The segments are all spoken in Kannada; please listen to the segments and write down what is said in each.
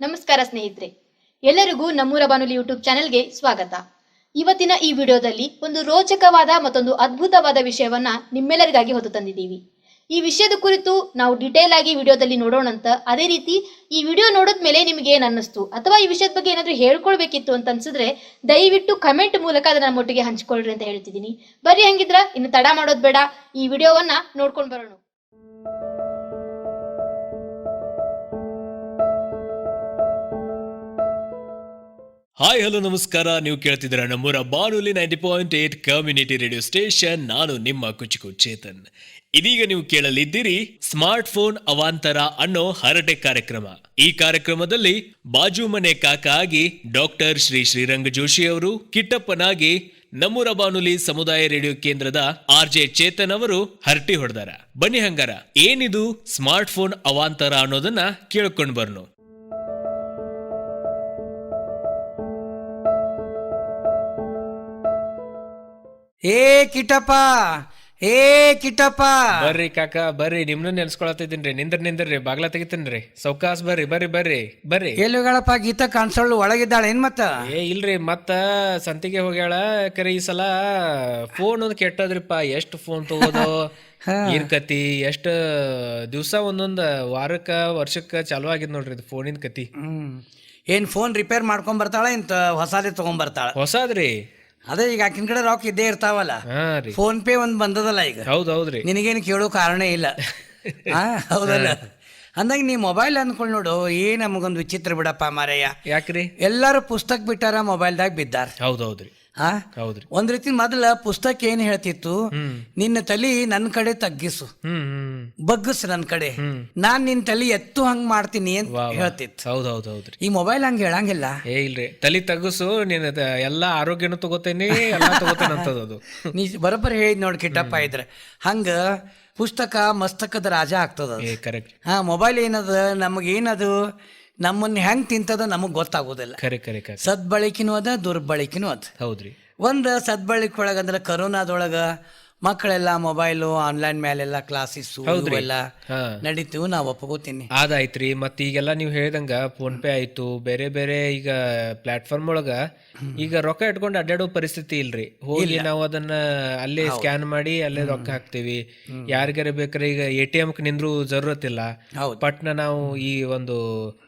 ನಮಸ್ಕಾರ ಸ್ನೇಹಿತರೆ, ಎಲ್ಲರಿಗೂ ನಮ್ಮೂರ ಬಾನುಲಿ ಯೂಟ್ಯೂಬ್ ಚಾನೆಲ್ಗೆ ಸ್ವಾಗತ. ಇವತ್ತಿನ ಈ ವಿಡಿಯೋದಲ್ಲಿ ಒಂದು ರೋಚಕವಾದ ಮತ್ತೊಂದು ಅದ್ಭುತವಾದ ವಿಷಯವನ್ನ ನಿಮ್ಮೆಲ್ಲರಿಗಾಗಿ ಹೊತ್ತು ತಂದಿದ್ದೀವಿ. ಈ ವಿಷಯದ ಕುರಿತು ನಾವು ಡಿಟೇಲ್ ಆಗಿ ವಿಡಿಯೋದಲ್ಲಿ ನೋಡೋಣ ಅಂತ ಅದೇ ರೀತಿ ಈ ವಿಡಿಯೋ ನೋಡಿದ ಮೇಲೆ ನಿಮಗೆ ಏನ್ ಅನ್ನಿಸ್ತು ಅಥವಾ ಈ ವಿಷಯದ ಬಗ್ಗೆ ಏನಾದ್ರೂ ಹೇಳ್ಕೊಳ್ಬೇಕಿತ್ತು ಅಂತ ಅನ್ಸಿದ್ರೆ ದಯವಿಟ್ಟು ಕಮೆಂಟ್ ಮೂಲಕ ಅದನ್ನ ನಮ್ಮೊಟ್ಟಿಗೆ ಹಂಚ್ಕೊಳ್ರಿ ಅಂತ ಹೇಳ್ತಿದ್ದೀನಿ. ಬರೀ ಹಂಗಿದ್ರ ಇನ್ನು ತಡ ಮಾಡೋದ್ ಬೇಡ. ಈ ವಿಡಿಯೋವನ್ನ ನೋಡ್ಕೊಂಡು ಬರೋಣ. ಹಾಯ್ ಹಲೋ ನಮಸ್ಕಾರ. ನೀವು ಕೇಳ್ತಿದ್ದೀರ ನಮ್ಮೂರ ಬಾನುಲಿ ninety point eight community radio station ನಾನು ನಿಮ್ಮ ಕುಚಿಕು ಚೇತನ್. ಇದೀಗ ನೀವು ಕೇಳಲಿದ್ದೀರಿ ಸ್ಮಾರ್ಟ್ ಫೋನ್ ಅವಾಂತರ ಅನ್ನೋ ಹರಟೆ ಕಾರ್ಯಕ್ರಮ. ಈ ಕಾರ್ಯಕ್ರಮದಲ್ಲಿ ಬಾಜು ಮನೆ ಕಾಕ ಆಗಿ ಡಾಕ್ಟರ್ ಶ್ರೀ ಶ್ರೀರಂಗ ಜೋಶಿ ಅವರು, ಕಿಟ್ಟಪ್ಪನಾಗಿ ನಮ್ಮೂರ ಬಾನುಲಿ ಸಮುದಾಯ ರೇಡಿಯೋ ಕೇಂದ್ರದ ಆರ್ ಜೆ ಚೇತನ್ ಅವರು ಹರಟಿ ಹೊಡೆದಾರ. ಬನ್ನಿ ಹಂಗಾರ, ಏನಿದು ಸ್ಮಾರ್ಟ್ ಫೋನ್ ಅವಾಂತರ ಅನ್ನೋದನ್ನ ಕೇಳ್ಕೊಂಡ್ ಬರ್ನು. ಏ ಕಿಟಪ್ಪ ಏ ಕಿಟಪ್ಪ. ಬರ್ರಿ ಕಾಕ ಬರ್ರಿ. ನಿಮ್ನ ರೀ ನಿಂದ್ರ ನಿಂದ್ರಿ. ಬಾಗ್ಲ ತೆಗಿತೀನ್ರಿ. ಸೌಕಾಸ್ ಬರ್ರಿ ಬರ್ರಿ ಬರ್ರಿ. ಬರ್ರಿ. ಎಲ್ಲಿಗಳಪ್ಪ ಗೀತಾ ಕಾಣಿಸೋಳು ಒಳಗಿದ್ದಾಳೆ. ಏನ್ ಮತ್ತ? ಏ ಇಲ್ರಿ. ಮತ್ತ ಸಂತಿಗೆ ಹೋಗ್ಯಾಳ. ಕರೆ ಈ ಸಲ ಫೋನ್ ಒಂದ್ ಕೆಟ್ಟದ್ರಿಪ್ಪ. ಎಷ್ಟ್ ಫೋನ್ ತಗೋದು? ಏನ್ ಕತಿ? ಎಷ್ಟ್ ದಿವ್ಸ ಒಂದೊಂದ್ ವಾರಕ್ಕ ವರ್ಷಕ್ಕ ಚಾಲು ಆಗಿದ್ ನೋಡ್ರಿ ಇದು ಫೋನಿನ ಕತಿ. ಹ್ಮ್. ಏನ್ ಫೋನ್ ರಿಪೇರ್ ಮಾಡ್ಕೊಂಡ್ ಬರ್ತಾಳ ಇಂತ ಹೊಸಾದೇ ತಗೊಂಡ್ ಬರ್ತಾಳ? ಹೊಸಾದ್ರಿ. ಅದೇ ಈಗ ಆಕಿನ ಕಡೆ ರೊಕ್ಕ ಇದ್ದೇ ಇರ್ತಾವಲ್ಲ. ಹಾ ರೀ. ಫೋನ್ ಪೇ ಒಂದ್ ಬಂದದಲ್ಲ ಈಗ. ಹೌದ್ ಹೌದ್ರಿ ನಿನಗೇನು ಕೇಳೋ ಕಾರಣ ಇಲ್ಲ. ಆ ಹೌದಲ್ಲ. ಅಂದಾಗ ನೀ ಮೊಬೈಲ್ ಅನ್ಕೊಂಡ್ ನೋಡು ಏ ನಮಗೊಂದು ವಿಚಿತ್ರ ಬಿಡಪ್ಪ ಮಾರಯ್ಯ. ಯಾಕ್ರಿ? ಎಲ್ಲಾರು ಪುಸ್ತಕ ಬಿಟ್ಟಾರ ಮೊಬೈಲ್ದಾಗ ಬಿದ್ದಾರ. ಹೌದ್ ಹೌದ್ರಿ ಆ? ಹೌದ್ರಿ. ಒಂದ್ ರೀತಿ ಮೊದಲ ಪುಸ್ತಕ ಏನ್ ಹೇಳ್ತಿತ್ತು? ನಿನ್ನ ತಲಿ ನನ್ನ ಕಡೆ ತಗ್ಗಿಸು. ಬಗ್ಗಸ್ ನನ್ ಕಡೆ. ನಾನ್ ನಿನ್ ತಲಿ ಎತ್ತು ಹಂಗ್ ಮಾಡ್ತೀನಿ ಅಂತ. ಹೇಳ್ತಿತ್ತು. ಹೌದ್ ಹೌದ್ ಹೌದ್ರಿ ಈ ಮೊಬೈಲ್ ಹಂಗ ಹೇಳಂಗಿಲ್ಲ. ಏ ಇಲ್ರಿ. ತಲಿ ತಗ್ಗಿಸು ನಿನ್ನ ಎಲ್ಲಾ ಆರೋಗ್ಯನು ತಗೋತೇನಿ ಎಲ್ಲಾ ತಗೋತೇನೆ ಅಂತದ ಅದು. ನೀ ಬರೋಬ್ಬರಿ ಹೇಳಿದ್ ನೋಡ್ ಕಿಟ್ಟಪ್ಪ ಇದ್ರೆ. ಹಂಗ ಪುಸ್ತಕ ಮಸ್ತಕದ ರಾಜ ಆಗ್ತದ ಕರೆಕ್ಟ್ ಹಾ ಮೊಬೈಲ್ ಏನದ? ನಮಗೇನದು? ನಮ್ಮನ್ನ ಹೆಂಗ್ ತಿಂತದ ನಮಗ್ ಗೊತ್ತಾಗೋದಿಲ್ಲ. ಕರೆ ಸದ್ಬಳಕಿನೂ ಅದ ದುರ್ಬಳಕಿನೂ ಅದ. ಹೌದ್ರಿ. ಒಂದ್ ಸದ್ಬಳಕೆ ಒಳಗಂದ್ರ ಕರೋನಾದೊಳಗ ಮಕ್ಕಳೆಲ್ಲ ಮೊಬೈಲು ಆನ್ಲೈನ್ ಮೇಲೆಲ್ಲ ಕ್ಲಾಸಸ್ ಎಲ್ಲ ಹಾ. ನಡೀತು ನಾವು ಒಪ್ಕೋತೀನಿ. ಅದಾಯ್ತ್ರಿ ಮತ್ತೆ ಈಗೆಲ್ಲ ನೀವು ಹೇಳ್ದಂಗ ಫೋನ್ ಪೇ ಆಯ್ತು ಬೇರೆ ಬೇರೆ ಈಗ ಪ್ಲಾಟ್ಫಾರ್ಮ್ ಒಳಗ ಈಗ ರೊಕ್ಕ ಇಟ್ಕೊಂಡು ಅಡ್ಡಾಡೋ ಪರಿಸ್ಥಿತಿ ಇಲ್ರಿ. ಹೋಗಿ ನಾವು ಅದನ್ನ ಅಲ್ಲೇ ಸ್ಕ್ಯಾನ್ ಮಾಡಿ ಅಲ್ಲೇ ರೊಕ್ಕ ಹಾಕ್ತಿವಿ. ಯಾರಿಗಾರ ಬೇಕಾರೆ ಈಗ ಎ ಟಿ ಎಂ ನಿಂದ್ರು ಜರೂರತ್ ಇಲ್ಲ. ಪಟ್ನ ನಾವು ಈ ಒಂದು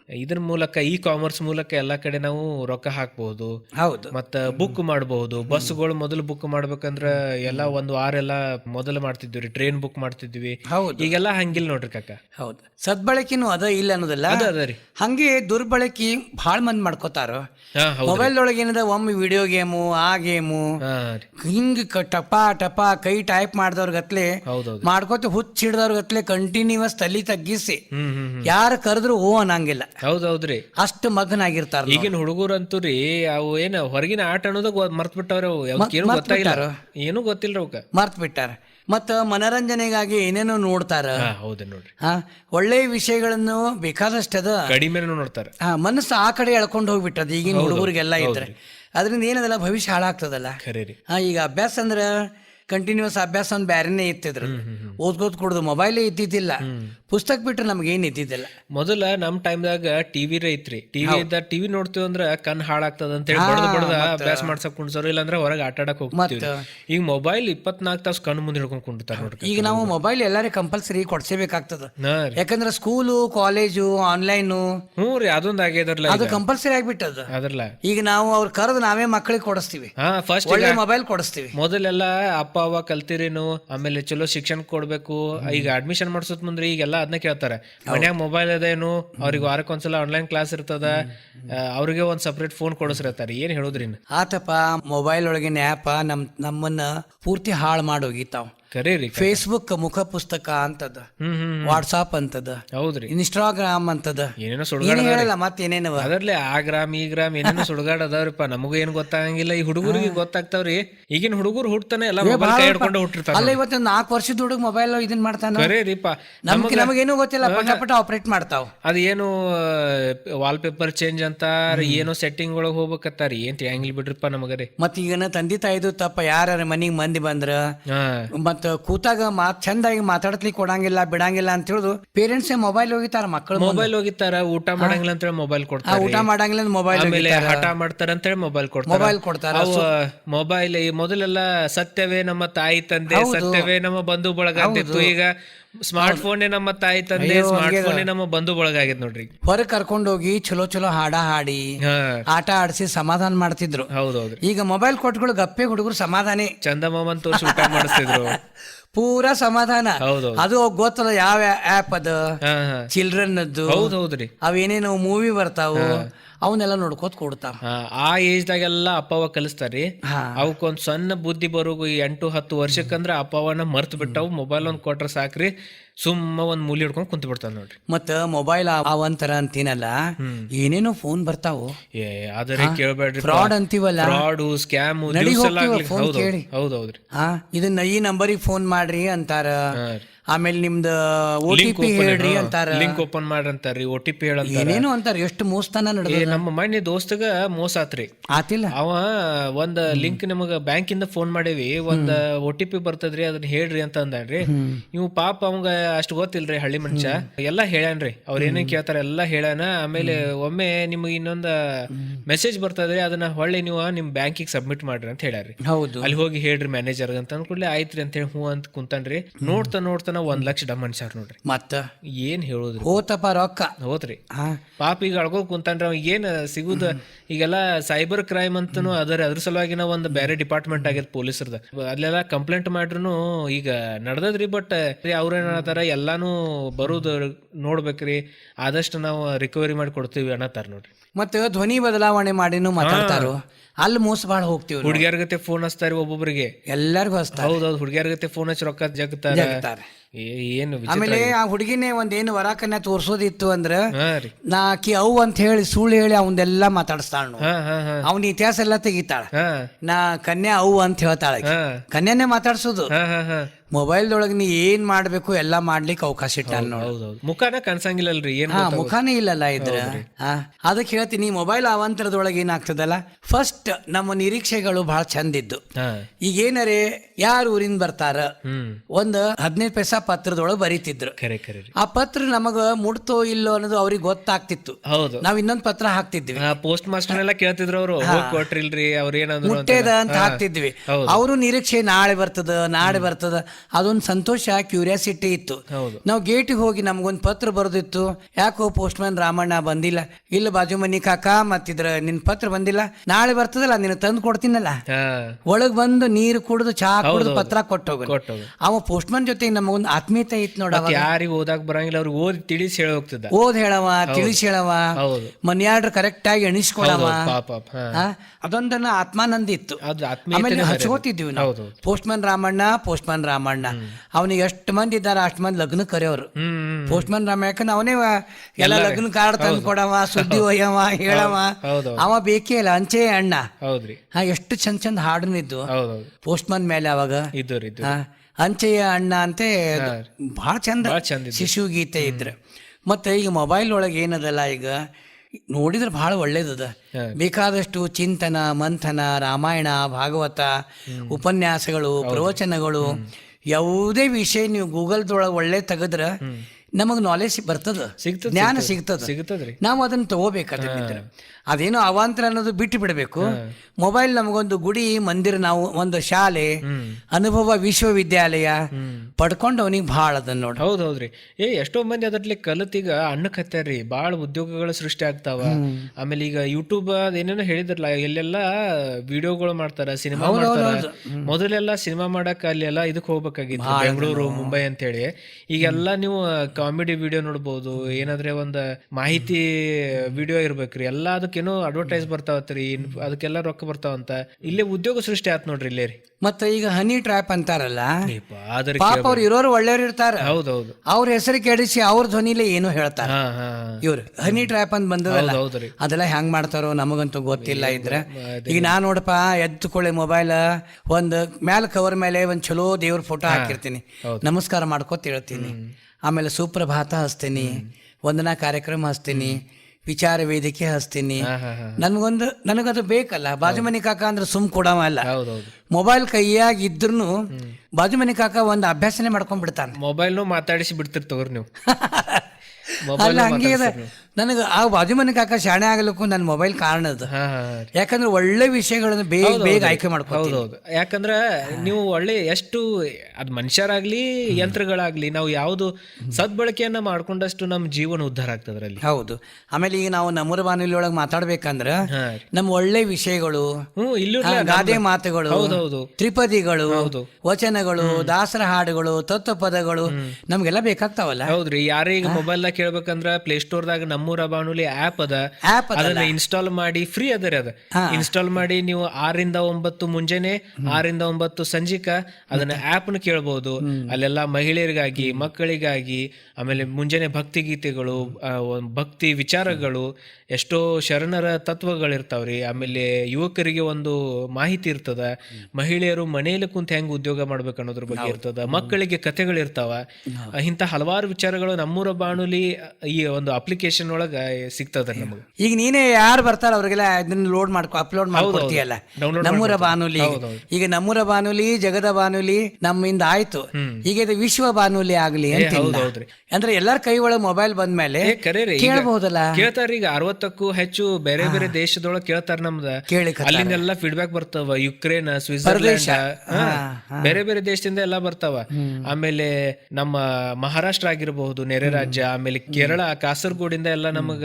ಇದ್ರ ಮೂಲಕ ಇ ಕಾಮರ್ಸ್ ಮೂಲಕ ಎಲ್ಲಾ ಕಡೆ ನಾವು ರೊಕ್ಕ ಹಾಕಬಹುದು ಹೌದು. ಮತ್ತ ಬುಕ್ ಮಾಡಬಹುದು ಬಸ್ಗಳು ಮೊದಲು ಬುಕ್ ಮಾಡ್ಬೇಕಂದ್ರ ಎಲ್ಲಾ ಒಂದು ವಾರ ಎಲ್ಲ ಮೊದಲು ಮಾಡ್ತಿದ್ವಿ ಟ್ರೈನ್ ಬುಕ್ ಮಾಡ್ತಿದ್ವಿ. ಹೌದು. ಈಗೆಲ್ಲ ಹಂಗಿಲ್ಲ ನೋಡ್ರಿ ಕಾಕ. ಹೌದು. ಸದ್ಬಳಕಿನೂ ಅದ ಇಲ್ಲ ಅನ್ನೋದಿಲ್ಲ? ಅದ ರೀ. ಹಂಗೆ ದುರ್ಬಳಕೆ ಭಾಳ ಮಂದಿ ಮಾಡ್ಕೋತಾರ. ಮೊಬೈಲ್ ಒಳಗೆ ಏನದ ಒಮ್ಮೆ ವಿಡಿಯೋ ಗೇಮು ಆ ಗೇಮು ಹಿಂಗ್ ಟಪ ಟಪ ಕೈ ಟೈಪ್ ಮಾಡ್ದವ್ರ ಗತ್ಲೆ ಹೌದೌದು. ಮಾಡ್ಕೋತ ಹುಚ್ಚ ಹಿಡ್ದವ್ರ ಗತ್ಲೆ ಕಂಟಿನ್ಯೂಸ್ ತಲಿ ತಗ್ಗಿಸಿ. ಯಾರು ಕರೆದ್ರು ಓ ಅನ್ನಂಗಿಲ್ಲ. ಹೌದೌದ್ರಿ. ಅಷ್ಟು ಮಗನಾಗಿರ್ತಾರ ಆಗಿರ್ತಾರ ಈಗಿನ ಹುಡುಗರಂತೂ ರೀ ಅವು ಏನ ಹೊರಗಿನ ಆಟ ಅನ್ನೋದ ಮರ್ತ್ ಬಿಟ್ಟವ್ರ ಅವು. ಗೊತ್ತಾಗಿಲ್ಲ. ಏನು ಗೊತ್ತಿಲ್ಲ ಅವಕ್ಕ ಮರ್ತ್ ಬಿಟ್ಟಾರ ಮತ್ತ ಮನರಂಜನೆಗಾಗಿ ಏನೇನೋ ನೋಡ್ತಾರ. ಹೌದು ನೋಡ್ರಿ. ಹಾ ಒಳ್ಳೆ ವಿಷಯಗಳನ್ನು ಬೇಕಾದಷ್ಟದ ಕಡಿಮೆ ನೋಡ್ತಾರ. ಹಾ ಮನಸ್ಸು ಆ ಕಡೆ ಎಳ್ಕೊಂಡು ಹೋಗ್ಬಿಟ್ಟದ ಈಗಿನ ಹುಡುಗರಿಗೆಲ್ಲ ಇದ್ರೆ. ಅದರಿಂದ ಏನದಲ್ಲ ಭವಿಷ್ಯ ಹಾಳಾಗ್ತದಲ್ಲ? ಖರೆ ರೀ. ಹಾ ಈಗ ಅಭ್ಯಾಸ ಅಂದ್ರೆ ಕಂಟಿನ್ಯೂಸ್ ಅಭ್ಯಾಸ ಒಂದು ಬ್ಯಾರೆನೇ ಇತ್ತಿದ್ರು. ಓದ್ಕೋದ್ ಕೊಡುದು ಮೊಬೈಲೇ ಇದ್ದಿದ್ದಿಲ್ಲ ಪುಸ್ತಕ ಬಿಟ್ರೆ ನಮ್ಗೆ ಏನ್ ಇದ್ದಿದ್ದಿಲ್ಲ ಮೊದಲ ನಮ್ ಟೈಮ್ದಾಗ ಟಿವಿ ರೈತ್ರಿ ಟಿವಿ ಇದ್ದ ಟಿವಿ ನೋಡ್ತೀವಿ ಅಂದ್ರೆ ಕಣ್ ಹಾಳಾಗ್ತದ ಅಂತ ಹೇಳಿ ಬಡದ ಬಡದ ಅಭ್ಯಾಸ ಮಾಡ್ಸಕ್ ಕುಣ್ಸೋರು ಇಲ್ಲಾಂದ್ರ ಹೊರಗೆ ಆಟ ಆಡಕ್ ಹೋಗ್ತೀವಿ ಈಗ ಮೊಬೈಲ್ ಇಪ್ಪತ್ನಾಲ್ಕು ತಾಸು ಕಣ್ಣು ಮುಂದೆ ಹಿಡ್ಕೊಂಡ್ ಕುಂಡಿರ್ತಾರ ನೋಡ್ರಿ ಈಗ ನಾವು ಮೊಬೈಲ್ ಎಲ್ಲಾರೇ ಕಂಪಲ್ಸರಿ ಕೊಡ್ಸೇಬೇಕಾಗ್ತದ. ಯಾಕಂದ್ರ ಯಾಕಂದ್ರೆ ಸ್ಕೂಲು ಕಾಲೇಜು ಆನ್ಲೈನು ಹ್ಞೂ ರೀ ಅದೊಂದ್ ಆಗ್ಯದ್ರಲ್ಲ ಅದು ಕಂಪಲ್ಸರಿ ಆಗ್ಬಿಟ್ಟದ ಅದ್ರಲ್ಲ. ಈಗ ನಾವು ಅವ್ರ ಕರೆದು ನಾವೇ ಮಕ್ಕಳಿಗೆ ಕೊಡಿಸ್ತೀವಿ. ಫಸ್ಟ್ ಒಳ್ಳೆ ಮೊಬೈಲ್ ಕೊಡಿಸ್ತೀವಿ. ಮೊದಲೆಲ್ಲ ಅಪ್ಪ ಅವ್ವ ಕಲ್ತಿರೇನು? ಆಮೇಲೆ ಚಲೋ ಶಿಕ್ಷಣ ಕೊಡ್ಬೇಕು. ಈಗ ಅಡ್ಮಿಷನ್ ಮಾಡ್ಸೋದ್ ಮುಂದ್ರಿ ಈಗೆಲ್ಲ ಅದನ್ನ ಕೇಳ್ತಾರೆ. ಮನ್ಯಾಗ ಮೊಬೈಲ್ ಅದೇನು? ಅವ್ರಿಗೆ ವಾರಕ್ಕೆ ಒಂದ್ಸಲ ಆನ್ಲೈನ್ ಕ್ಲಾಸ್ ಇರ್ತದ ಅವ್ರಿಗೆ ಒಂದ್ ಸಪ್ರೇಟ್ ಫೋನ್ ಕೊಡಿಸಿರ್ತಾರೆ ಏನ್ ಹೇಳುದ್ರಿ ಆತಪ್ಪ ಮೊಬೈಲ್ ಒಳಗಿನ ಆ್ಯಪ ನಮ್, ನಮ್ಮನ್ನ ಪೂರ್ತಿ ಹಾಳು ಮಾಡೋಗಿತ್ತಾವ್ ಫೇಸ್ಬುಕ್ ಮುಖ ಪುಸ್ತಕ ಅಂತದ. ವಾಟ್ಸಾಪ್ ಅಂತದ. ಹೌದ್ರಿ. ಇನ್ಸ್ಟಾಗ್ರಾಮ್ ಅಂತದ. ಏನೇನೋ ಸುಡ್ಗಾಡ ಮತ್ತೇನೇನವ ಅದರ್ಲೆ ಆ ಗ್ರಾಮ್ ಈ ಗ್ರಾಮ್ ಏನೇನೋ ಸುಡ್ಗಾಡ್ ಅದಾವ್ರಿಪ್ಪ. ನಮಗೂ ಏನ್ ಗೊತ್ತಾಗಂಗಿಲ್ಲ. ಈ ಹುಡುಗರಿಗೆ ಗೊತ್ತಾಗ್ತಾವ್ರಿ. ಈಗಿನ ಹುಡುಗರು ಹುಟ್ತಾನೆ ಎಲ್ಲ ಮೊಬೈಲ್ ಕೈ ಹಿಡ್ಕೊಂಡು ಹುಟ್ಟಿರ್ತಾರೆ ಅಲ್ಲ ಇವತ್ತು ನಾಲ್ಕು ವರ್ಷದ ಹುಡುಗ ಮೊಬೈಲ್ ಇದನ್ನ ಮಾಡ್ತಾನ? ಖರೆ ರೀಪ ನಮ್ಗೆ ನಮಗೇನು ಗೊತ್ತಿಲ್ಲ ಪಟ ಪಟ ಆಪರೇಟ್ ಮಾಡ್ತಾವ. ಅದೇನು ವಾಲ್ ಪೇಪರ್ ಚೇಂಜ್ ಅಂತಾರ ಏನೋ ಸೆಟ್ಟಿಂಗ್ ಒಳಗೆ ಹೋಗ್ಬೇಕತ್ತಾರ. ಏನ್ ತಿಳಿಯಂಗಿಲ್ಲ ಬಿಡ್ರಿಪ್ಪ ನಮಗರಿ ಮತ್ ಈಗ ತಂದೆ ತಾಯಿದು ತಪ್ಪ ಯಾರ ಮನಿಗ್ ಮಂದಿ ಬಂದ್ರ ಹಾ. ಮತ್ತ ಕೂತಾಗ ಮಾತ್ ಚಂದಾಗಿ ಮಾತಾಡತ್ಲಿಕ್ಕೆ ಕೊಡಂಗಿಲ್ಲ ಬಿಡಂಗಿಲ್ಲ ಅಂತ ಹೇಳುದು ಪೇರೆಂಟ್ಸ್ ಮೊಬೈಲ್ ಹೋಗಿತಾರ ಮಕ್ಕಳು ಮೊಬೈಲ್ ಹೋಗಿತಾರ ಊಟ ಮಾಡಂಗಿಲ್ಲ ಅಂತ ಹೇಳಿ ಮೊಬೈಲ್ ಕೊಡ್ತಾರೆ. ಊಟ ಮಾಡಂಗಿಲ್ಲ ಮೊಬೈಲ್ ಆಮೇಲೆ ಹಠ ಮಾಡ್ತಾರ ಅಂತ ಹೇಳಿ ಮೊಬೈಲ್ ಕೊಡ್ತಾರೆ. ಮೊಬೈಲ್ ಕೊಡ್ತಾರ ಮೊಬೈಲ್ ಈ ಮೊದಲೆಲ್ಲ ಸತ್ಯವೇ ನಮ್ಮ ತಾಯಿ ತಂದೆ ಸತ್ಯವೇ ನಮ್ಮ ಬಂಧು ಬಳಗ ಅಂತಿತ್ತು. ಈಗ ಸ್ಮಾರ್ಟ್ ಫೋನ್ ನಮ್ಮ ತಾಯಿ ತಂದೆ ಸ್ಮಾರ್ಟ್ ಫೋನ್ ನಮ್ಮ ಬಂಧು ಬಳಗ ಆಗೈತ್ ನೋಡ್ರಿ. ಹೊರಗೆ ಕರ್ಕೊಂಡ್ ಹೋಗಿ ಚಲೋ ಚಲೋ ಹಾಡ ಹಾಡಿ ಆಟ ಆಡಿಸಿ ಸಮಾಧಾನ ಮಾಡ್ತಿದ್ರು. ಹೌದೌದು. ಈಗ ಮೊಬೈಲ್ ಕೊಟ್ಗಳು ಗಪ್ಪೆ ಹುಡುಗರು ಸಮಾಧಾನೇ. ಚಂದಮಾಮನ್ ತೋರಿಸಿ ಊಟ ಮಾಡಿಸ್ತಿದ್ರು. ಪೂರಾ ಸಮಾಧಾನ. ಅದು ಗೊತ್ತಲ್ಲ ಯಾವ ಆಪ್ ಅದ? ಚಿಲ್ಡ್ರನ್ ಅದ್ದು ಹೌದೌದ್ರಿ. ಅವೇನೇನು ಮೂವಿ ಬರ್ತಾವು. ಅವನ್ನೆಲ್ಲ ನೋಡ್ಕೋತ ಕೊಡ್ತಾವ ಆ, ಏಜ್ ಏಜ್ದಾಗೆಲ್ಲ ಅಪ್ಪವ ಕಲಿಸ್ತಾರ್ರಿ. ಅವಕ್ಕೊಂದ್ ಸಣ್ಣ ಬುದ್ಧಿ ಬರೋಗು ಎಂಟು ಹತ್ತು ವರ್ಷಕ್ಕಂದ್ರ ಅಪ್ಪವನ್ನ ಮರ್ತ್ ಬಿಟ್ಟವು. ಮೊಬೈಲ್ ಒಂದ್ ಕೊಟ್ರ ಸಾಕ್ರಿ. ಸುಮ್ಮ ಒಂದ್ ಮೂಲಿ ಹಿಡ್ಕೊಂಡ್ ಕುಂತ ಬಿಡ್ತಾನ ನೋಡ್ರಿ. ಮತ್ತ ಮೊಬೈಲ್ ಅವಂತರ ಅಂತೀನಲ್ಲ ಏನೇನೋ ಫೋನ್ ಬರ್ತಾವು? ಏ ಆದರೆ ಕೇಳ್ಬೇಡ್ರಿ. ಫ್ರಾಡ್ ಅಂತೀವಲ್ಲ? Fraud scam. ಹೌದೌದ್ರಿ ಇದನ್ನ ಈ ನಂಬರಿಗೆ ಫೋನ್ ಮಾಡ್ರಿ ಅಂತಾರ. ಆಮೇಲೆ ನಿಮ್ದು ಓ ಟಿ ಪಿ ಹೇಳ್ರಿ ಅಂತಾರ. ಲಿಂಕ್ ಓಪನ್ ಮಾಡ್ರಂತಾರ್ರಿ ಓ ಟಿ ಪಿ ಹೇಳಂತಾರ. ಏನೇನು ಅಂತಾರ ಎಷ್ಟು ಮೋಸ್ತಾನ ಏ ನಡೆದ ನಮ್ಮ ಮನೆ ದೋಸ್ತಗ ಮೋಸ ಆತ್ರಿ. ಆತಿಲ್ಲ. ಅವ ಒಂದ್ ಲಿಂಕ್ ನಿಮಗ ಬ್ಯಾಂಕ್ ಇಂದ ಫೋನ್ ಮಾಡೇವಿ ಒಂದ್ ಒ ಟಿ ಪಿ ಬರ್ತದ್ರಿ ಅದನ್ನ ಹೇಳ್ರಿ ಅಂತ ಅಂದಾನ್ರಿ. ನೀವು ಪಾಪ ಅವಂಗ ಅಷ್ಟ್ ಗೊತ್ತಿಲ್ರಿ ಹಳ್ಳಿ ಮನುಷ್ಯ. ಎಲ್ಲಾ ಹೇಳ್ಯಾನ್ರಿ. ಅವ್ರ ಏನೇನ್ ಕೇಳ್ತಾರ ಎಲ್ಲಾ ಹೇಳ್ಯಾನ. ಆಮೇಲೆ ಒಮ್ಮೆ ನಿಮ್ಗೆ ಇನ್ನೊಂದ ಮೆಸೇಜ್ ಬರ್ತದ್ರಿ ಅದನ್ನ ಹೊಳ್ಳಿ ನೀವು ನಿಮ್ ಬ್ಯಾಂಕಿಗೆ ಸಬ್ಮಿಟ್ ಮಾಡ್ರಿ ಅಂತ ಹೇಳ್ಯಾರಿ. ಹೌದು. ಅಲ್ಲಿ ಹೋಗಿ ಹೇಳ್ರಿ ಮ್ಯಾನೇಜರ್ ಅಂತ ಅಂದ್ಕೊಳ್ಳಿ ಆಯ್ತ್ರಿ ಅಂತ ಹೇಳಿ ಹ್ಞೂ ಅಂತ ಕುಂತಾನ್ರಿ. ನೋಡ್ತಾ ನೋಡ್ತಾನ ಒಂದ್ ಲಕ್ಷ ಡಮ್ ಅನ್ಸಾರ್ ನೋಡ್ರಿ. ಮತ್ತ? ಏನ್ ಹೇಳೋದು ಹೋತಪ್ಪ ರೊಕ್ಕ. ಹೋತ್ರಿ. ಹಾ. ಪಾಪ ಈಗ ಅಳ್ಕೋ ಕುಂತಾನ್ರಿ ಅವ್ ಏನ್ ಸಿಗುದ? ಈಗೆಲ್ಲ ಸೈಬರ್ ಕ್ರೈಮ್ ಅಂತನೂ ಅದರ ಅದ್ರ ಸಲುವಾಗಿನ ಒಂದು ಬೇರೆ ಡಿಪಾರ್ಟ್ಮೆಂಟ್ ಆಗೈತೆ ಪೊಲೀಸರದ. ಅಲ್ಲೆಲ್ಲ ಕಂಪ್ಲೇಂಟ್ ಮಾಡ್ರು ಈಗ ನಡ್ದದ್ರಿ ಬಟ್ ಅವ್ರ ಏನತಾರ ಎಲ್ಲಾನು ಬರುದು ನೋಡ್ಬೇಕ್ರಿ. ಆದಷ್ಟು ನಾವು ರಿಕವರಿ ಮಾಡಿ ಕೊಡ್ತೀವಿ ಅನ್ನತಾರ ನೋಡ್ರಿ. ಮತ್ತೆ ಧ್ವನಿ ಬದಲಾವಣೆ ಮಾಡಿನೂ ಮಾತಾಡ್ತಾರೋ. ಅಲ್ಲಿ ಮೋಸ ಬಾಳ ಹೋಗ್ತೀವಿ. ಹುಡ್ಗ್ಯಾರ ಗತೆ ಫೋನ್ ಹಚ್ತಾರಿ ಒಬ್ಬೊಬ್ಬರಿಗೆ ಎಲ್ಲರಿಗೂ ಹಚ್ತಾರ. ಹೌದೌದು ಹೌದು ಗತೆ ಫೋನ್ ಹಚ್ಚಿ ರೊಕ್ಕ ಜಗ್ತಾರೆ. ಏನು ಆಮೇಲೆ ಆ ಹುಡುಗಿನೇ ಒಂದೇನು ವರಾಕನ್ಯ ತೋರ್ಸೋದಿತ್ತು ಅಂದ್ರ ನಾ ಕಿ ಅವು ಅಂತ ಹೇಳಿ ಸುಳ್ಳು ಹೇಳಿ ಅವನ್ದೆಲ್ಲ ಮಾತಾಡಿಸ್ತಾಳ ಹಾ ಅವನ ಇತಿಹಾಸ ಎಲ್ಲ ತೆಗಿತಾಳ. ಹಾ. ನಾ ಕನ್ಯಾ ಅವು ಅಂತ ಹೇಳ್ತಾಳ ಕನ್ಯಾನೇ ಮಾತಾಡ್ಸೋದು. ಮೊಬೈಲ್ದೊಳಗೆ ನೀ ಏನ್ ಮಾಡ್ಬೇಕು ಎಲ್ಲ ಮಾಡ್ಲಿಕ್ಕೆ ಅವಕಾಶ ಇಟ್ಟಾನ ನೋಡಿ. ಹೌದೌದು ಮುಖಾನ ಕನ್ಸಂಗಿಲ್ಲಲ್ರಿ ಏನ್ ಹಾ ಮುಖಾನೇ ಇಲ್ಲಲ್ಲ ಇದ್ರ. ಹಾ ಅದಕ್ಕೆ ಹೇಳ್ತೀನಿ ಮೊಬೈಲ್ ಅವಾಂತರದೊಳಗೆ ಏನಾಗ್ತದಲ್ಲ ಫಸ್ಟ್ ನಮ್ಮ ನಿರೀಕ್ಷೆಗಳು ಬಹಳ ಚಂದ ಇದ್ದು. ಹಾ. ಈಗೇನರೇ ಯಾರು ಊರಿಂದ ಬರ್ತಾರ? ಹ್ಮ್. ಒಂದ್ ಹದಿನೈದು ಪೈಸಾ ಪತ್ರದೊಳಗೆ ಬರೀತಿದ್ರು. ರೀ. ಆ ಪತ್ರ ನಮಗ ಮುಡ್ತೋ ಇಲ್ಲೋ ಅನ್ನೋದು ಅವ್ರಿಗೆ ಗೊತ್ತಾಗ್ತಿತ್ತು. ಹೌದು. ನಾವ್ ಇನ್ನೊಂದ್ ಪತ್ರ ಹಾಕ್ತಿದ್ವಿ. ಪೋಸ್ಟ್ ಮಾಸ್ಟರ್ ಎಲ್ಲ ಕೇಳ್ತಿದ್ರು ಅವರು. ಹೋಗಿ ಕೊಟ್ರಿಲ್ರಿ ಅವ್ರ ಏನಂದ್ರು ಅಂತ. ಮುಟ್ಟೇದ ಅಂತ ಹಾಕ್ತಿದ್ವಿ. ಅವರು ನಿರೀಕ್ಷೆ ನಾಳೆ ಬರ್ತದ ನಾಳೆ ಬರ್ತದ. ಅದೊಂದ್ ಸಂತೋಷ ಕ್ಯೂರಿಯಾಸಿಟಿ ಇತ್ತು. ನಾವು ಗೇಟಿಗೆ ಹೋಗಿ ನಮ್ಗೊಂದು ಪತ್ರ ಬರೆದಿತ್ತು. ಯಾಕೋ ಪೋಸ್ಟ್ ಮ್ಯಾನ್ ರಾಮಣ್ಣ ಬಂದಿಲ್ಲ. ಇಲ್ಲ ಬಾಜು ಮನಿ ಕಾಕ ಮತ್ತಿದ್ರ ನಿನ್ ಪತ್ರ ಬಂದಿಲ್ಲ. ನಾಳೆ ಬರ್ತದಲ್ಲ ನಿನ್ ತಂದು ಕೊಡ್ತೀನಲ್ಲ? ಒಳಗ್ ಬಂದು ನೀರು ಕುಡಿದು ಚಹಾ ಕುಡಿದು ಪತ್ರ ಕೊಟ್ಟು ಕೊಟ್ಟೋಗ. ಅವ ಪೋಸ್ಟ್ ಮ್ಯಾನ್ ಜೊತೆ ನಮಗೊಂದು ಆತ್ಮೀಯತೆ ಇತ್ತು ನೋಡ ಯಾರಿಗೆ ಓದಾಕ್ ಬರಂಗಿಲ್ಲ ಅವ್ರಿಗೆ ಓದಿ ತಿಳಿಸಿ ಹೇಳಿ ಓದ್ ಹೇಳವ ತಿಳಿಸಿ ಹೇಳವ. ಮನ್ಯಾಡ್ರ ಕರೆಕ್ಟ್ ಆಗಿ ಎಣಿಸ್ಕೊಳವ. ಅದೊಂದನ್ನ ಆತ್ಮಾನಂದ ಇತ್ತು. ಆಮೇಲೆ ಹಚ್ಕೋತಿದ್ವಿ ನಾವು. Postman postman Ramanna postman Ramanna. ಅವನಿಗೆ ಎಷ್ಟು ಮಂದಿ ಇದ್ದಾರೆ ಅಷ್ಟು ಮಂದಿ ಲಗ್ನ ಕರೆಯೋರು ಹ್ಮ್. ಪೋಸ್ಟ್ ಮ್ಯಾನ್ ರಾಮ ಯಾಕಂದ್ರೆ ಅವನೇ ಎಲ್ಲ ಲಗ್ನ ಕಾರ್ಡ್ ತಂದು ಕೊಡವ ಸುದ್ದಿ ಒಯ್ಯವ ಹೇಳವ. ಅವ ಬೇಕೇ ಇಲ್ಲ ಅಂಚೆ ಅಣ್ಣ. ಹಾ ಎಷ್ಟು ಚಂದ ಚಂದ ಹಾಡನಿದ್ದು ಇದ್ದು ಪೋಸ್ಟ್ ಮ್ಯಾನ್ ಮೇಲೆ ಅವಾಗ. ಅಂಚೆಯ ಅಣ್ಣ ಅಂತೆ ಬಹಳ ಚಂದ ಶಿಶು ಗೀತೆ ಇದ್ರೆ. ಮತ್ತೆ ಈಗ ಮೊಬೈಲ್ ಒಳಗೆ ಏನದಲ್ಲ ಈಗ ನೋಡಿದ್ರೆ ಬಹಳ ಒಳ್ಳೇದದ ಬೇಕಾದಷ್ಟು ಚಿಂತನ ಮಂಥನ ರಾಮಾಯಣ ಭಾಗವತ ಉಪನ್ಯಾಸಗಳು ಪ್ರವಚನಗಳು. ಯಾವುದೇ ವಿಷಯ ನೀವು ಗೂಗಲ್ದೊಳಗೆ ಒಳ್ಳೆ ತೆಗೆದ್ರ ನಮಗೆ ನಾಲೆಜ್ ಬರ್ತದ ಸಿಗ್ತದ ಜ್ಞಾನ ಸಿಗ್ತದ ಸಿಗ್ತದ್ರಿ. ನಾವು ಅದನ್ನ ತಗೋಬೇಕಾದ್ರೆ ಅದೇನೋ ಅವಾಂತರ ಅನ್ನೋದು ಬಿಟ್ಟು ಬಿಡಬೇಕು. ಮೊಬೈಲ್ ನಮಗೊಂದು ಗುಡಿ ಮಂದಿರ ನಾವು ಒಂದು ಶಾಲೆ ಅನುಭವ ವಿಶ್ವವಿದ್ಯಾಲಯ ಪಡ್ಕೊಂಡು ಅವನಿಗೆ ಭಾಳ ಅದನ್ನ ನೋಡಿ. ಹೌದ್ ಹೌದ್ರಿ. ಏ ಎಷ್ಟೋ ಮಂದಿ ಅದ್ರಲ್ಲಿ ಕಲತೀಗ ಅಣ್ಣ ಹತ್ತಾರ್ರಿ ಬಾಳ ಉದ್ಯೋಗಗಳು ಸೃಷ್ಟಿ ಆಗ್ತಾವ. ಆಮೇಲೆ ಈಗ ಯೂಟ್ಯೂಬ್ ಅದೇನೇನೋ ಹೇಳಿದ್ರಲ್ಲ ಎಲ್ಲೆಲ್ಲ ವಿಡಿಯೋಗಳು ಮಾಡ್ತಾರ ಸಿನಿಮಾ ಮಾಡ್ತಾರ. ಮೊದಲೆಲ್ಲ ಸಿನಿಮಾ ಮಾಡಕ್ ಅಲ್ಲೆಲ್ಲ ಇದಕ್ ಹೋಗ್ಬೇಕಾಗಿತ್ತು ಬೆಂಗಳೂರು ಮುಂಬೈ ಅಂತ ಹೇಳಿ ಈಗೆಲ್ಲ ನೀವು ಕಾಮಿಡಿ ವಿಡಿಯೋ ನೋಡ್ಬೋದು ಏನಾದ್ರೆ ಒಂದ್ ಮಾಹಿತಿ ವಿಡಿಯೋ ಇರ್ಬೇಕ್ರಿ. ಎಲ್ಲ ಅದಕ್ಕೇನೋ ಅಡ್ವರ್ಟೈಸ್ ಬರ್ತಾವತ್ರಿ ಅದಕ್ಕೆಲ್ಲ ರೊಕ್ಕ ಬರ್ತಾವಂತ. ಇಲ್ಲೇ ಉದ್ಯೋಗ ಸೃಷ್ಟಿ ಆತ್ ನೋಡ್ರಿ ಇಲ್ಲೇ ರೀ ಮತ್ತೆ ಈಗ ಹನಿ ಟ್ರ್ಯಾಪ್ ಅಂತಾರಲ್ಲ ಪಾಪ ಅವ್ರು ಇರೋರು ಒಳ್ಳೆಯವ್ರು ಇರ್ತಾರ. ಹೌದೌದು. ಅವ್ರ ಹೆಸರು ಕೆಡಿಸಿ ಅವ್ರ ಧ್ವನಿಲಿ ಏನೋ ಹೇಳ್ತಾರ. ಹಾ ಹಾ ಇವ್ರು ಹನಿ ಟ್ರ್ಯಾಪ್ ಅಂತ ಬಂದದಲ್ಲ ಹೌದ್ರಿ ಅದೆಲ್ಲ ಹೆಂಗ್ ಮಾಡ್ತಾರೋ ನಮಗಂತೂ ಗೊತ್ತಿಲ್ಲ ಇದ್ರೆ. ಈಗ ನಾ ನೋಡಪ್ಪ ಎದ್ದುಕೊಳ್ಳಿ ಮೊಬೈಲ್ ಒಂದು ಮ್ಯಾಲ ಕವರ್ ಮೇಲೆ ಒಂದ್ ಚಲೋ ದೇವ್ರ ಫೋಟೋ ಹಾಕಿರ್ತೀನಿ. ನಮಸ್ಕಾರ ಮಾಡ್ಕೋತ ಹೇಳ್ತೀನಿ. ಆಮೇಲೆ ಸುಪ್ರಭಾತ ಹಚ್ತೀನಿ. ವಂದನಾ ಕಾರ್ಯಕ್ರಮ ಹಚ್ತೀನಿ. ವಿಚಾರ ವೇದಿಕೆ ಹಚ್ತೀನಿ. ನನ್ಗೊಂದು ನನಗದು ಬೇಕಲ್ಲ. ಬಾಜು ಮನೆ ಕಾಕ ಅಂದ್ರೆ ಸುಮ್ ಕೊಡವ ಅಲ್ಲ. ಮೊಬೈಲ್ ಕೈಯಾಗಿ ಇದ್ರು ಬಾಜು ಮನೆ ಕಾಕ ಒಂದು ಅಭ್ಯಾಸನೇ ಮಾಡ್ಕೊಂಡ್ಬಿಡ್ತಾನೆ. ಮೊಬೈಲ್ ಮೊಬೈಲ್ನು ಮಾತಾಡಿಸಿ ಬಿಡ್ತಿರ್ತವ್ರು ತಗೋರಿ ನೀವು. ಅಲ್ಲ ಹಂಗೆ ಅದ ನನಗೆ ಆ ಬಾಜು ಮನೆ ಕಾಕ ಶಾಣೆ ಆಗಲಿಕ್ಕೂ ನನ್ನ ಮೊಬೈಲ್ ಕಾರಣ ಅದು. ಯಾಕಂದ್ರೆ ಒಳ್ಳೆ ವಿಷಯಗಳನ್ನು ಬೇಗ ಬೇಗ ಆಯ್ಕೆ ಮಾಡ್ಕೊತೀನಿ. ಯಾಕಂದ್ರೆ ಯಾಕಂದ್ರ ನೀವು ಒಳ್ಳೆ ಎಷ್ಟು ಅದ್ ಮನುಷ್ಯರಾಗ್ಲಿ ಯಂತ್ರಗಳಾಗ್ಲಿ ನಾವು ಯಾವುದು ಸದ್ಬಳಕೆಯನ್ನ ಮಾಡ್ಕೊಂಡಷ್ಟು ನಮ್ಮ ಜೀವನ ಉದ್ಧಾರ ಆಗ್ತದೆ ಅದರಲ್ಲಿ. ಹೌದು. ಆಮೇಲೆ ಈಗ ನಾವು ನಮ್ಮೂರ ಬಾನುಲಿ ಒಳಗೆ ಮಾತಾಡ್ಬೇಕಂದ್ರ ನಮ್ಮ ಒಳ್ಳೆ ವಿಷಯಗಳು ಹ್ಮ್ ಇಲ್ಲೂ ಗಾದೆ ಮಾತುಗಳು ತ್ರಿಪದಿಗಳು ಹೌದು. ವಚನಗಳು ದಾಸರ ಹಾಡುಗಳು ತತ್ವ ಪದಗಳು ನಮ್ಗೆಲ್ಲ ಬೇಕಾಗ್ತಾವಲ್ಲ? ಹೌದ್ರಿ ಯಾರೇ ಈಗ ಮೊಬೈಲ್ ದಾಗ ಕೇಳ್ಬೇಕಂದ್ರ ಪ್ಲೇ ಸ್ಟೋರ್ ದಾಗ ನಮ್ಮೂರ ಬಾನುಲಿ ಆಪ್ ಅದ. ಆಪ್ ಅದನ್ನ ಇನ್ಸ್ಟಾಲ್ ಮಾಡಿ ಫ್ರೀ ಅದ ರೀ ಅದ. ಇನ್ಸ್ಟಾಲ್ ಮಾಡಿ ನೀವು ಆರಿಂದ ಒಂಬತ್ತು ಮುಂಜಾನೆ ಆರಿಂದ ಒಂಬತ್ತು ಸಂಜಿಕ ಅದನ್ನ ಆಪ್ನ ಕೇಳಬಹುದು ಅಲ್ಲೆಲ್ಲ ಮಹಿಳೆಯರಿಗಾಗಿ ಮಕ್ಕಳಿಗಾಗಿ ಆಮೇಲೆ ಮುಂಜಾನೆ ಭಕ್ತಿ ಗೀತೆಗಳು ಭಕ್ತಿ ವಿಚಾರಗಳು ಎಷ್ಟೋ ಶರಣರ ತತ್ವಗಳಿರ್ತಾವ್ರಿ ಆಮೇಲೆ ಯುವಕರಿಗೆ ಒಂದು ಮಾಹಿತಿ ಇರ್ತದ. ಮಹಿಳೆಯರು ಮನೆಯಲ್ಲಿ ಕುಂತ ಹೆಂಗ್ ಉದ್ಯೋಗ ಮಾಡ್ಬೇಕು ಅನ್ನೋದ್ರ ಬಗ್ಗೆ ಇರ್ತದ. ಮಕ್ಕಳಿಗೆ ಕಥೆಗಳಿರ್ತಾವ. ಇಂಥ ಹಲವಾರು ವಿಚಾರಗಳು ನಮ್ಮೂರ ಬಾನುಲಿ ಈ ಒಂದು ಅಪ್ಲಿಕೇಶನ್ ಒಳಗ ಸಿಗ್ತದ ನಮಗೆ. ಈಗ ನೀನೇ ಯಾರು ಬರ್ತಾರ ಅವ್ರಿಗೆಲ್ಲ ಇದನ್ನ ಲೋಡ್ ಮಾಡ್ಕೊ ಅಪ್ಲೋಡ್ ಮಾಡ್ಕೊಡ್ತೀಯಲ್ಲ? ನಮ್ಮೂರ ಬಾನುಲಿ. ಈಗ ನಮ್ಮೂರ ಬಾನುಲಿ ಜಗದ ಬಾನುಲಿ ನಮ್ಮಿಂದ ಆಯ್ತು. ಈಗ ಇದು ವಿಶ್ವ ಬಾನುಲಿ ಆಗ್ಲಿ ಅಂತ. ಅಂದ್ರೆ ಎಲ್ಲಾರ ಕೈ ಒಳಗೆ ಮೊಬೈಲ್ ಬಂದ್ಮೇಲೆ ಕೇಳಬಹುದಲ್ಲ ಕೇಳ್ತಾರ ಈಗ ಅರವತ್ತಕ್ಕೂ ಹೆಚ್ಚು ಬೇರೆ ಬೇರೆ ದೇಶದೊಳಗೆ ಕೇಳ್ತಾರ ನಮ್ದ. ಕೇಳಿ ಅಲ್ಲಿಂದೆಲ್ಲ ಫೀಡ್ಬ್ಯಾಕ್ ಬರ್ತಾವ ಯುಕ್ರೇನ್ ಸ್ವಿಟ್ಜರ್ಲೆಂಡ್ ಬೇರೆ ಬೇರೆ ದೇಶದಿಂದ ಎಲ್ಲ ಬರ್ತಾವ. ಆಮೇಲೆ ನಮ್ಮ ಮಹಾರಾಷ್ಟ್ರ ಆಗಿರಬಹುದು ನೆರೆ ರಾಜ್ಯ ಆಮೇಲೆ ಕೇರಳ ಕಾಸರಗೋಡಿಂದ ಎಲ್ಲ ನಮಗ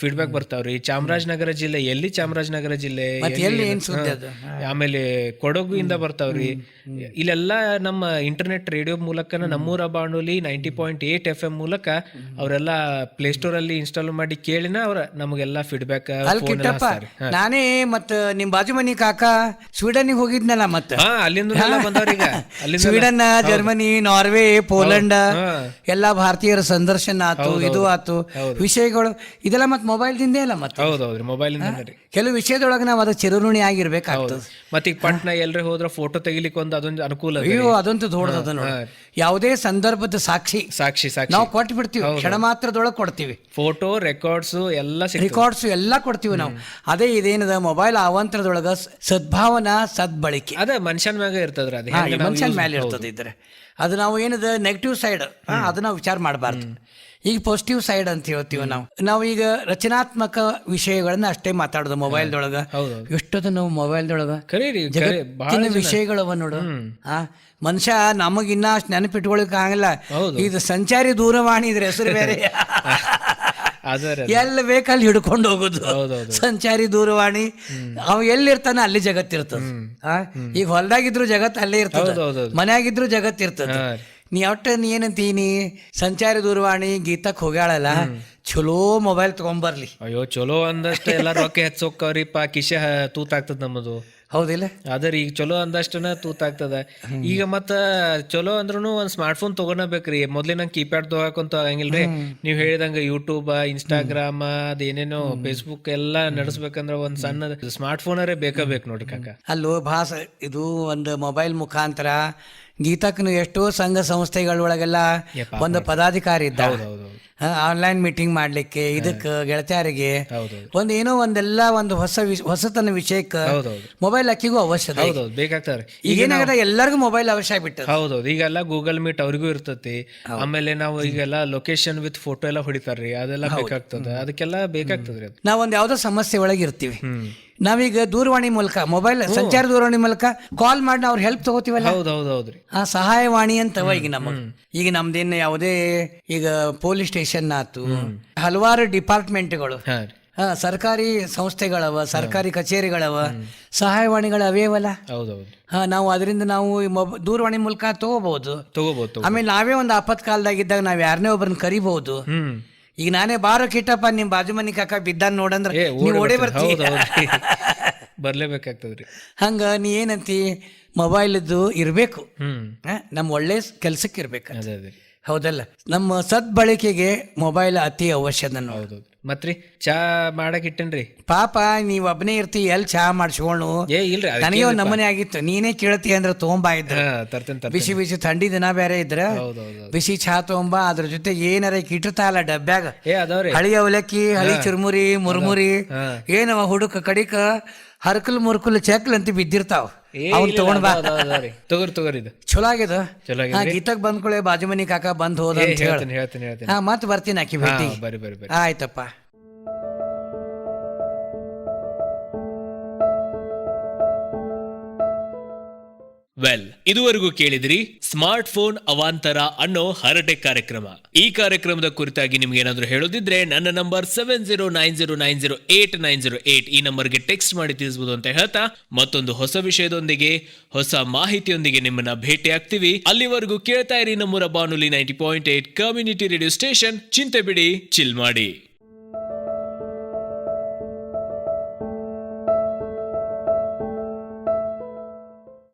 ಫೀಡ್ಬ್ಯಾಕ್ ಬರ್ತಾವ್ರಿ. ಚಾಮರಾಜನಗರ ಜಿಲ್ಲೆ ಎಲ್ಲಿ ಚಾಮರಾಜನಗರ ಜಿಲ್ಲೆ ಆಮೇಲೆ ಕೊಡಗು ಇಂದ ಬರ್ತಾವ್ರಿ. ಇಲ್ಲೆಲ್ಲ ನಮ್ಮ ಇಂಟರ್ನೆಟ್ ರೇಡಿಯೋ ಮೂಲಕನ ನಮ್ಮೂರ ಬಾಣುಲಿ ninety point eight F M ಮೂಲಕ ಅವರೆಲ್ಲ ಪ್ಲೇಸ್ಟೋರ್ ಅಲ್ಲಿ ಇನ್ಸ್ಟಾಲ್ ಮಾಡಿ ಕೇಳಿನ ಅವ್ರ ನಮಗೆಲ್ಲ ಫೀಡ್ಬ್ಯಾಕ್ ನಾನೇ ಮತ್ತ ನಿಮ್ ಬಾಜು ಮನಿ ಕಾಕ ಸ್ವೀಡನ್ಗೆ ಹೋಗಿದ್ನಲ್ಲ ಮತ್ತ. ಸ್ವೀಡನ್ ಜರ್ಮನಿ ನಾರ್ವೆ ಪೋಲೆಂಡ್ ಎಲ್ಲಾ ಭಾರತೀಯರ ಸಂದರ್ಶನ ಆತು. ಇದು ಆತು. ವಿಷಯಗಳು ಇದೆಲ್ಲ ಮತ್ತೆ ಮೊಬೈಲ್ ದಿಂದ ಅಲ್ಲ ಮತ್ತೆ? ಹೌದೌದ್ರಿ ಮೊಬೈಲ್ ಕೆಲವು ವಿಷಯದೊಳಗೆ ನಾವು ಅದು ಚಿರಋಣಿ ಆಗಿರ್ಬೇಕಾಗ್ತದೆ. ಮತ್ತೆ ಈಗ ಪಟ್ನ ಎಲ್ರಿ ಹೋದ್ರ ಫೋಟೋ ತೆಗಿಲಿಕ್ಕೆ ಒಂದು ಅದೊಂದು ಅನುಕೂಲ ಅಯ್ಯೋ ಅದಂತೂ ದೊಡ್ಡದ ನೋಡಿ ಯಾವುದೇ ಸಂದರ್ಭದ ಸಾಕ್ಷಿ. ಸಾಕ್ಷಿ ಸಾಕ್ಷಿ. ನಾವು ಕೊಟ್ಟು ಬಿಡ್ತೀವಿ. ಕ್ಷಣ ಮಾತ್ರದೊಳಗೆ ಕೊಡ್ತೀವಿ. ಫೋಟೋ ರೆಕಾರ್ಡ್ಸ್ ಎಲ್ಲ ರೆಕಾರ್ಡ್ಸು ಎಲ್ಲ ಕೊಡ್ತೀವಿ ನಾವು. ಅದೇ ಇದೇನದ ಮೊಬೈಲ್ ಅವಾಂತರದೊಳಗ ಸದ್ಭಾವನಾ ಸದ್ಬಳಕೆ. ಅದೇ ಮನುಷ್ಯನ ಮ್ಯಾಗ ಇರ್ತದ್ರ ಅದ ಮನುಷ್ಯನ ಮೇಲೆ ಇರ್ತದೆ ಇದ್ರೆ. ಅದು ನಾವು ಏನದ ನೆಗೆಟಿವ್ ಸೈಡ್ ಅದನ್ನ ವಿಚಾರ ಮಾಡಬಾರ್ದು. ಈಗ ಪಾಸಿಟಿವ್ ಸೈಡ್ ಅಂತ ಹೇಳ್ತೀವಿ ನಾವು. ನಾವು ಈಗ ರಚನಾತ್ಮಕ ವಿಷಯಗಳನ್ನ ಅಷ್ಟೇ ಮಾತಾಡೋದು ಮೊಬೈಲ್ ದೊಳಗ ಎಷ್ಟೊತ್ತು ನಾವು ಮೊಬೈಲ್ದೊಳಗ? ಕರೆ ಭಾಳ ಜಗತ್ತಿನ ವಿಷಯಗಳವ ನೋಡು. ಆ ಮನುಷ್ಯ ನಮಗಿನ್ನ ಅಷ್ಟು ನೆನಪಿಟ್ಕೊಳಕ್ ಆಗಲ್ಲ. ಇದು ಸಂಚಾರಿ ದೂರವಾಣಿ ಇದ್ರ ಹೆಸರು ಬೇರೆ. ಎಲ್ಲಿ ಬೇಕಲ್ಲಿ ಹಿಡ್ಕೊಂಡು ಹೋಗುದು. ಸಂಚಾರಿ ದೂರವಾಣಿ. ಅವ ಎಲ್ಲಿರ್ತಾನ ಅಲ್ಲಿ ಜಗತ್ತಿರ್ತದ. ಆ ಈಗ ಹೊಲ್ದಾಗಿದ್ರು ಜಗತ್ ಅಲ್ಲೇ ಇರ್ತದ. ಮನೆಯಾಗಿದ್ರು ಮನ್ಯಾಗಿದ್ರು ಜಗತ್ ಇರ್ತದ ಹಾ. ನೀ ಅಟ್ಟ ನೀ ಏನಂತೀನಿ ಸಂಚಾರಿ ದೂರವಾಣಿ ಗೀತಕ್ ಹೋಗ್ಯಾಳಲ್ಲ ಚಲೋ ಮೊಬೈಲ್ ತಗೊಂಬರ್ಲಿ ಅಯ್ಯೋ ಚಲೋ ಅಂದಷ್ಟು ಎಲ್ಲ ರೊಕ್ಕ ಹೆಚ್ಚೋಕ್ಕವ್ರಿಪ್ಪ ಕಿಶ ತೂತಾಗ್ತದ ನಮ್ಮದು. ಹೌದಿಲ್ಲ? ಅದ್ರ ಈಗ ಚಲೋ ಅಂದಷ್ಟನ ತೂತಾಗ್ತದ. ಈಗ ಮತ್ತ ಚಲೋ ಅಂದ್ರೂ ಒಂದ್ ಸ್ಮಾರ್ಟ್ ಫೋನ್ ತಗೋಬೇಕ್ರಿ ಮೊದ್ಲಿನ ಕೀಪ್ಯಾಡ್ ತಗೋಕಂತ ಆಗಂಗಿಲ್ರಿ. ನೀವ್ ಹೇಳಿದಂಗ ಯೂಟ್ಯೂಬ್ ಇನ್ಸ್ಟಾಗ್ರಾಮ್ ಅದೇನೇನೋ ಫೇಸ್ಬುಕ್ ಎಲ್ಲಾ ನಡೆಸ್ಬೇಕಂದ್ರ ಒಂದ್ ಸಣ್ಣ ಸ್ಮಾರ್ಟ್ ಫೋನರೇ ಅರೇ ಬೇಕು ನೋಡ್ರಿ ಕಾಕ? ಅಲ್ಲೋ ಭಾಸ ಇದು ಒಂದು ಮೊಬೈಲ್ ಮುಖಾಂತರ ಗೀತಕ್ನು ಎಷ್ಟೋ ಸಂಘ ಸಂಸ್ಥೆಗಳೊಳಗೆಲ್ಲ ಒಂದು ಪದಾಧಿಕಾರಿ ಇದ್ದ. ಆನ್ಲೈನ್ ಮೀಟಿಂಗ್ ಮಾಡ್ಲಿಕ್ಕೆ ಇದಕ್ಕೆ ಗೆಳತಿಯರಿಗೆ ಒಂದು ಏನೋ ಒಂದೆಲ್ಲ ಒಂದು ಹೊಸ ಹೊಸತನ ವಿಷಯಕ್ಕೆ ಮೊಬೈಲ್ ಅಕ್ಕಿಗೂ ಅವಶ್ಯಕ ಬೇಕಾಗ್ತಾರೆ ಈಗ ಏನಾಗದ ಎಲ್ಲರಿಗೂ ಮೊಬೈಲ್ ಅವಶ್ಯ ಬಿಟ್ಟು ಹೌದೌದು ಈಗೆಲ್ಲ ಗೂಗಲ್ ಮೀಟ್ ಅವ್ರಿಗೂ ಇರ್ತತಿ. ಆಮೇಲೆ ನಾವು ಈಗೆಲ್ಲ ಲೊಕೇಶನ್ ವಿತ್ ಫೋಟೋ ಎಲ್ಲ ಹೊಡಿತಾರ್ರಿ. ಅದೆಲ್ಲ ಬೇಕಾಗ್ತದ. ಅದಕ್ಕೆಲ್ಲ ಬೇಕಾಗ್ತದ್ರಿ ನಾವ್ ಒಂದ್ ಯಾವ್ದೋ ಸಮಸ್ಯೆ ಒಳಗೆ ಇರ್ತೀವಿ ನಾವೀಗ ದೂರವಾಣಿ ಮೂಲಕ ಮೊಬೈಲ್ ಸಂಚಾರ ದೂರವಾಣಿ ಮೂಲಕ ಕಾಲ್ ಮಾಡಿ ನಾವು ಹೆಲ್ಪ್ ತಗೋತೀವಲ್ಲ? ಹೌದೌದೌದ್ರಿ ಆ ಸಹಾಯವಾಣಿ ಅಂತವ ಈಗ ನಮಗ್. ಈಗ ನಮ್ದೇನು ಯಾವುದೇ ಈಗ ಪೊಲೀಸ್ ಸ್ಟೇಷನ್ ಆತು ಹಲವಾರು ಡಿಪಾರ್ಟ್ಮೆಂಟ್ಗಳು ಹಾ ಸರ್ಕಾರಿ ಸಂಸ್ಥೆಗಳವ ಸರ್ಕಾರಿ ಕಚೇರಿಗಳವ ಸಹಾಯವಾಣಿಗಳು ಅವೇವಲ್ಲ? ಹೌದೌದು ಹಾ ನಾವು ಅದರಿಂದ ನಾವು ಈ ಮೊಬ ದೂರವಾಣಿ ಮೂಲಕ ತಗೋಬಹುದು. ತಗೋಬಹುದು ತಗೋ ಆಮೇಲೆ ನಾವೇ ಒಂದು ಆಪತ್ಕಾಲದಾಗಿದ್ದಾಗ ನಾವ್ ಯಾರನ್ನೇ ಒಬ್ಬರನ್ನ ಕರಿಬಹುದು. ಹ್ಮ್. ಈಗ ನಾನೇ ಬಾರೋ ಕಿಟ್ಟಪ್ಪ ನಿಮ್ ಬಾಜು ಮನಿ ಕಾಕ ಬಿದ್ದಾನ್ ನೋಡಂದ್ರ ನೀವು ಓಡೇ ಬರ್ತೀವಿ. ಬರ್ಲೇಬೇಕಾಗ್ತದ್ರಿ. ಹಂಗ ನೀ ಏನಂತಿ ಮೊಬೈಲ್ದು ಇರಬೇಕು. ನಮ್ಮ ಒಳ್ಳೆ ಕೆಲ್ಸಕ್ಕೆ ಇರ್ಬೇಕು. ಅದೇ ಅದೇ. ಹೌದಲ್ಲ? ನಮ್ಮ ಸದ್ಬಳಕೆಗೆ ಮೊಬೈಲ್ ಅತಿ ಅವಶ್ಯದ ನೋಡೋದು ಮತ್ರಿ ಚಾ ಮಾಡಕ್ ಇಟ್ಟನ್ರಿ? ಪಾಪ ನೀವ್ ಒಬ್ಬನೇ ಇರ್ತಿ ಎಲ್ಲಿ ಚಾ ಮಾಡಿಸ್ಕೊಳ್ಳು ಏ ಇಲ್ರಿ ನನಗೆ ಒಂದ್ ನಮನೆ ಆಗಿತ್ತು. ನೀನೇ ಕೇಳ್ತಿ ಅಂದ್ರೆ ತೊಗೊಂಬಾ ಇದ್ರ. ಹಾ ತರ್ತೇನೆ ತರ್ತೇನೆ. ಬಿಸಿ ಬಿಸಿ ಥಂಡಿ ದಿನ ಬೇರೆ ಇದ್ರ. ಬಿಸಿ ಚಾ ತೊಗೊಂಬಾ ಅದ್ರ ಜೊತೆ ಏನಾರ ಇಟ್ಟಿರ್ತಾರಲ್ಲ ಡಬ್ಬ್ಯಾಗ. ಏ ಅದಾವ್ರಿ. ಹಳಿ ಅವಲಕ್ಕಿ ಹಳಿ ಚುರ್ಮುರಿ ಮುರ್ಮುರಿ. ಹಾ. ಏನವ ಹುಡುಕ ಕಡಿಕ? ಹರ್ಕಲ್ ಮುರ್ಕಲ್ ಚಕ್ಲ್ ಅಂತ ಬಿದ್ದಿರ್ತಾವ. ಅವ್ನ್ ತಗೊಂಡ್ ಬಾ. ತಗೋರಿ ತಗೋರಿ ಇದು. ಚಲೋ ಆಗ್ಯದ. ಚಲೋ ಹಾ ಆಗ್ಯದ್ರಿ? ಗೀತಕ್ ಬಂದ್ಕೊಳ್ಳೆ ಬಾಜು ಮನಿ ಕಾಕ ಬಂದ್ ಹೋದ ಅಂತ ಹೇಳ. ಹೇಳ್ತೀನಿ ಹೇಳ್ತೀನಿ ಹೇಳ್ತೀನಿ. ಹಾ ಮತ್ ಬರ್ತೀನಿ ಆಕಿ ಭೇಟಿ ಬರ್ರಿ ಬರ್ರಿ ಆಯ್ತಪ್ಪ. ವೆಲ್ ಇದುವರೆಗೂ ಕೇಳಿದ್ರಿ ಸ್ಮಾರ್ಟ್ ಫೋನ್ ಅವಾಂತರ ಅನ್ನೋ ಹರಟೆ ಕಾರ್ಯಕ್ರಮ. ಈ ಕಾರ್ಯಕ್ರಮದ ಕುರಿತಾಗಿ ನಿಮ್ಗೆ ಏನಾದ್ರೂ ಹೇಳೋದಿದ್ರೆ ನನ್ನ number seven zero nine zero nine zero eight nine zero eight ಈ ನಂಬರ್ಗೆ ಟೆಕ್ಸ್ಟ್ ಮಾಡಿ ತಿಳಿಸಬಹುದು ಅಂತ ಹೇಳ್ತಾ ಮತ್ತೊಂದು ಹೊಸ ವಿಷಯದೊಂದಿಗೆ, ಹೊಸ ಮಾಹಿತಿಯೊಂದಿಗೆ ನಿಮ್ಮನ್ನ ಭೇಟಿ ಆಗ್ತೀವಿ ಅಲ್ಲಿವರೆಗೂ ಕೇಳ್ತಾ ಇರಿ ನಮ್ಮೂರ ಬಾನುಲಿ ninety point eight community radio station ಚಿಂತೆ ಬಿಡಿ ಚಿಲ್ ಮಾಡಿ.